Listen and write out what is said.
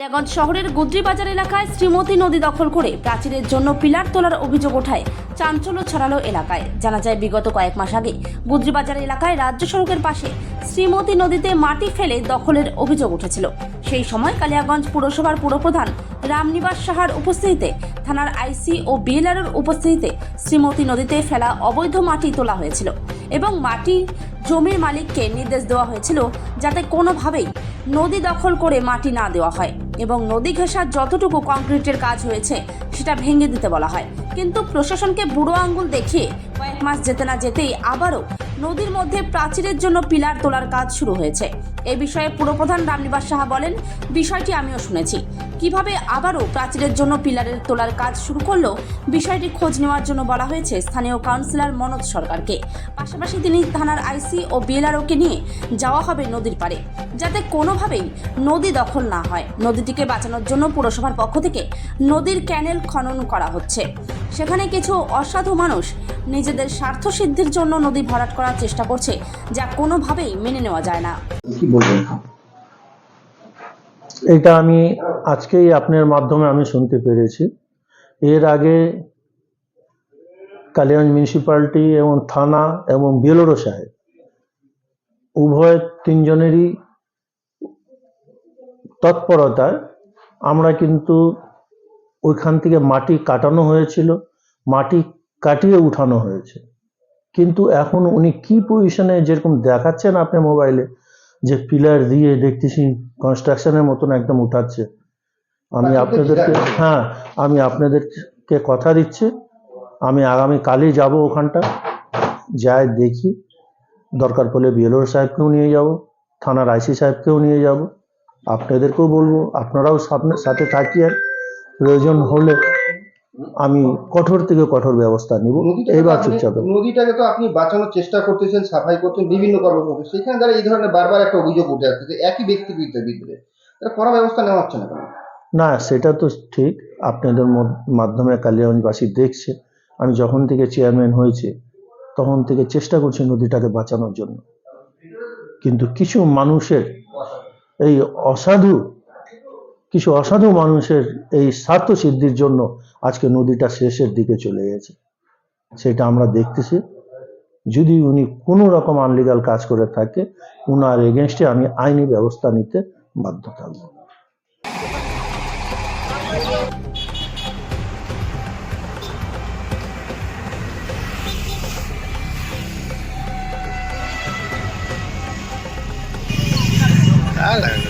কালিয়াগঞ্জ শহরের গুদ্রি বাজার এলাকায় শ্রীমতী নদী দখল করে প্রাচীরের জন্য পিলার তোলার অভিযোগ ওঠায় চাঞ্চল্য ছড়ালো এলাকায়। জানা যায়, বিগত কয়েক মাস আগে গুদ্রি বাজার এলাকায় রাজ্য সড়কের পাশে শ্রীমতী নদীতে মাটি ফেলে দখলের অভিযোগ উঠেছিল। সেই সময় কালিয়াগঞ্জ পুরসভার পুরপ্রধান রামনিবাস সাহার উপস্থিতিতে, থানার আইসি ও বিএলআরের উপস্থিতিতে শ্রীমতী নদীতে ফেলা অবৈধ মাটি তোলা হয়েছিল এবং মাটি জমির মালিককে নির্দেশ দেওয়া হয়েছিল যাতে কোনোভাবেই নদী দখল করে মাটি না দেওয়া হয়। এবং নদী ঘেঁষার যতটুকু কংক্রিটের কাজ হয়েছে, সেটা ভেঙে দিতে বলা হয়। কিন্তু প্রশাসনকে বুড়ো আঙ্গুল দেখিয়ে কয়েক মাস যেতে না যেতেই আবারও নদীর মধ্যে প্রাচীরের জন্য পিলার তোলার কাজ শুরু হয়েছে। এ বিষয়ে পুরপ্রধান রামনিবাস সাহা বলেন, বিষয়টি আমিও শুনেছি। কীভাবে আবারও প্রাচীরের জন্য পিলারের তোলার কাজ শুরু করল, বিষয়টি খোঁজ নেওয়ার জন্য বলা হয়েছে স্থানীয় কাউন্সিলর মনোজ সরকারকে। পাশাপাশি তিনি থানার আইসি ও বিএলআরওকে নিয়ে যাওয়া হবে নদীর পাড়ে, যাতে কোনোভাবেই নদী দখল না হয়। নদীটিকে বাঁচানোর জন্য পুরসভার পক্ষ থেকে নদীর ক্যানেল খনন করা হচ্ছে। সেখানে কিছু অসাধু মানুষ নিজেদের স্বার্থ সিদ্ধির জন্য নদী ভরাট করার চেষ্টা করছে যা কোনোভাবেই মেনে নেওয়া যায় না। কি বলবেন এটা আমি আজকেই আপনার মাধ্যমে আমি শুনতে পেরেছি। এর আগে কালিগঞ্জ মিউনিসিপ্যালিটি এবং থানা এবং বেলোরো সাহেব উভয় তিনজনেরই তৎপরতায় আমরা কিন্তু ওইখান থেকে মাটি কাটানো হয়েছিল মাটি কাটিয়ে উঠানো হয়েছে। কিন্তু এখন উনি কি পজিশনে যেরকম দেখাচ্ছেন আপনি মোবাইলে যে পিলার দিয়ে দেখতেছি কনস্ট্রাকশনের মতন একদম উঠাচ্ছে। আমি আপনাদেরকে হ্যাঁ আমি আপনাদেরকে কথা দিচ্ছি। আমি আগামী কালই যাব ওখানটা। যাই দেখি। দরকার পড়লে বিএলওর সাহেবকেও নিয়ে যাব থানার আইসি সাহেবকেও নিয়ে যাব। আপনাদেরকেও বলব আপনারাও সাথে থাকিয়েন প্রয়োজন হলে আমি কঠোর থেকে কঠোর ব্যবস্থা নিব। এবার চুপচাপ নদীটাকে তো আপনি বাঁচানোর চেষ্টা করতেছেন সাফাই করছেন বিভিন্ন কর্মসূচি। সেখানে দ্বারা এই ধরনের বারবার একটা অভিযোগ উঠে আসছে যে একই ব্যক্তি বিরুদ্ধে এটা কড়া ব্যবস্থা নেওয়া হচ্ছে না না সেটা তো ঠিক। আপনাদের মাধ্যমে কালিয়াগঞ্জবাসী দেখছে। আমি যখন থেকে চেয়ারম্যান হয়েছে তখন থেকে চেষ্টা করছি নদীটাকে বাঁচানোর জন্য। কিন্তু কিছু মানুষের এই অসাধু কিছু অসাধু মানুষের এই স্বার্থ সিদ্ধির জন্য আজকে নদীটা শেষের দিকে চলে গেছে। সেটা আমরা দেখতেছি। যদি উনি কোনো রকম আনলিগাল কাজ করে থাকে, উনার এগেনস্টে আমি আইনি ব্যবস্থা নিতে বাধ্য থাকব। Alan.